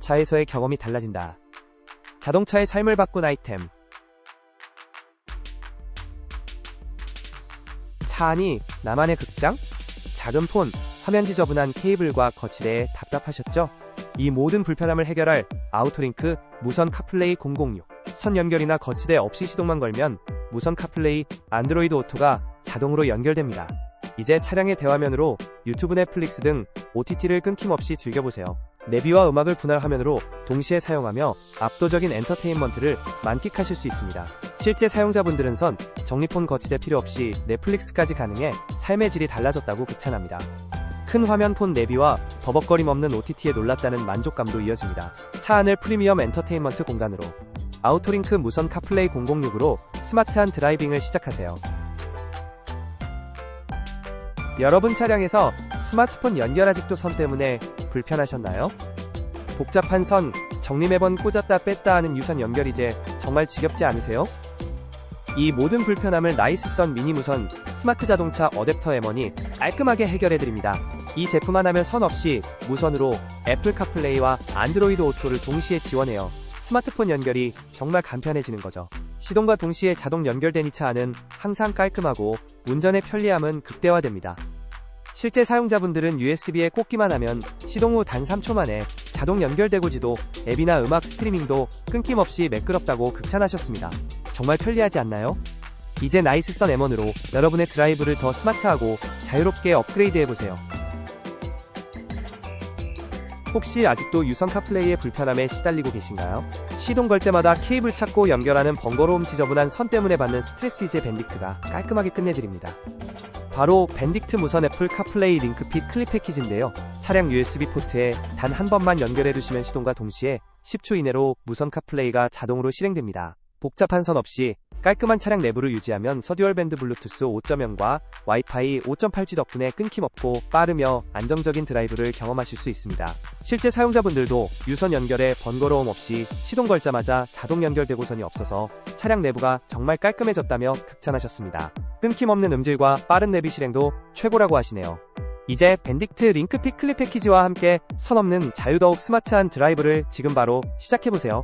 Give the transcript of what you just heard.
차에서의 경험이 달라진다. 자동차의 삶을 바꾼 아이템. 차 안이 나만의 극장? 작은 폰, 화면 지저분한 케이블과 거치대에 답답하셨죠? 이 모든 불편함을 해결할 아우토링크 무선 카플레이 006. 선 연결이나 거치대 없이 시동만 걸면 무선 카플레이 안드로이드 오토가 자동으로 연결됩니다. 이제 차량의 대화면으로 유튜브 넷플릭스 등 OTT를 끊김없이 즐겨보세요. 내비와 음악을 분할 화면으로 동시에 사용하며 압도적인 엔터테인먼트를 만끽하실 수 있습니다. 실제 사용자분들은 선, 정리폰 거치대 필요 없이 넷플릭스까지 가능해 삶의 질이 달라졌다고 극찬합니다. 큰 화면 폰 내비와 버벅거림 없는 OTT에 놀랐다는 만족감도 이어집니다. 차 안을 프리미엄 엔터테인먼트 공간으로 아우토링크 무선 카플레이 006으로 스마트한 드라이빙을 시작하세요. 여러분 차량에서 스마트폰 연결 아직도 선 때문에 불편하셨나요? 복잡한 선, 정리 매번 꽂았다 뺐다 하는 유선 연결 이제 정말 지겹지 않으세요? 이 모든 불편함을 나이스선 미니 무선 스마트 자동차 어댑터 M1이 깔끔하게 해결해드립니다. 이 제품 하나면 선 없이 무선으로 애플 카플레이와 안드로이드 오토를 동시에 지원해요. 스마트폰 연결이 정말 간편해지는 거죠. 시동과 동시에 자동 연결된 이차 안은 항상 깔끔하고 운전의 편리함은 극대화됩니다. 실제 사용자분들은 USB에 꽂기만 하면 시동 후 단 3초 만에 자동 연결되고지도 앱이나 음악 스트리밍도 끊김없이 매끄럽다고 극찬하셨습니다. 정말 편리하지 않나요? 이제 나이스선 M1으로 여러분의 드라이브를 더 스마트하고 자유롭게 업그레이드해보세요. 혹시 아직도 유선 카플레이의 불편함에 시달리고 계신가요? 시동 걸 때마다 케이블 찾고 연결하는 번거로움 지저분한 선 때문에 받는 스트레스 이제 밴딕트가 깔끔하게 끝내드립니다. 바로 밴딕트 무선 애플 카플레이 링크핏 클립 패키지인데요. 차량 USB 포트에 단 한 번만 연결해 두시면 시동과 동시에 10초 이내로 무선 카플레이가 자동으로 실행됩니다. 복잡한 선 없이 깔끔한 차량 내부를 유지하면 서듀얼 밴드 블루투스 5.0과 와이파이 5.8G 덕분에 끊김없고 빠르며 안정적인 드라이브를 경험하실 수 있습니다. 실제 사용자분들도 유선 연결에 번거로움 없이 시동 걸자마자 자동 연결되고선이 없어서 차량 내부가 정말 깔끔해졌다며 극찬하셨습니다. 끊김없는 음질과 빠른 내비 실행도 최고라고 하시네요. 이제 밴딕트 링크핏 클립 패키지와 함께 선 없는 자유더욱 스마트한 드라이브를 지금 바로 시작해보세요.